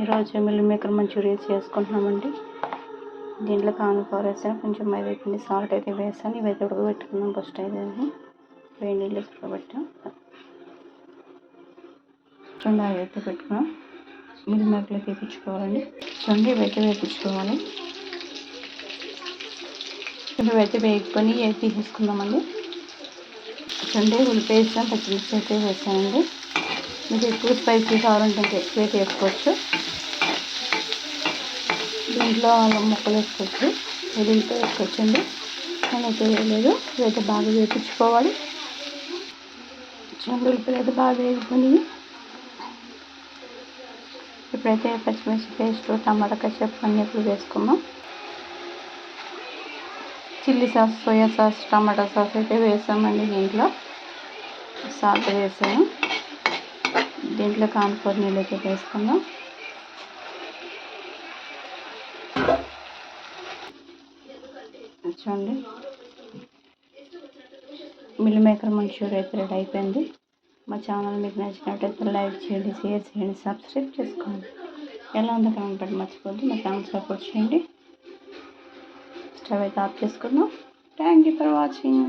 ఈరోజు mill maker Manchuria చేసుకుంటున్నామండి. దీంట్లో cornflour వేసాను కొంచెం మైదా పిండి సాల్ట్ అయితే వేసాను. ఇవైతే ఉడకబెట్టుకున్నాం ఫస్ట్ అయితే వేడి నీళ్ళు ఉడకబెట్టాం. చూడండి అవి అయితే పెట్టుకున్నాం. మిల్ మేకర్లు తీపించుకోవాలండి చూడండి ఇవైతే వేపించుకోవాలి ఇవైతే వేపుకొని అవి తీసేసుకుందామండి. చూడండి ఉల్లిపాయ వేసాను పచ్చిమిర్చి అయితే వేసానండి. మీకు ఎక్కువ స్పైసీ కావాలంటే ఇంకా ఎక్కువ వేసుకోవచ్చు. దీంట్లో అలా ముక్కలు వేసుకోవచ్చు. వెల్లుల్లిపాయ వేసుకోవచ్చండి. నేనైతే వేయలేదు ఇదైతే బాగా వేపించుకోవాలి చూడండి ఉల్లిపాయలు అయితే బాగా వేసుకొని ఇప్పుడైతే పచ్చిమిర్చి పేస్ట్ టమాటా కచ్చప్ అన్నీ ఇప్పుడు వేసుకుందాం. Chilli sauce soya sauce tomato sauce అయితే వేసామండి దీంట్లో. సాల్ట్ వేసాను దీంట్లో కాన్ఫ్లోర్ నీళ్ళు అయితే వేసుకుందాం. చూడండి. మిల్ మేకర్ మంచూరియా అయితే రెడీ అయిపోయింది. మా ఛానల్ మీకు నచ్చినట్టయితే లైక్ చేయండి షేర్ చేయండి సబ్స్క్రైబ్ చేసుకోండి. ఎలా ఉందో కామెంట్ పెట్టి మర్చిపోద్దు మా ఛానల్ సపోర్ట్ చేయండి. స్టవ్ అయితే ఆఫ్ చేసుకుందాం. Thank you for watching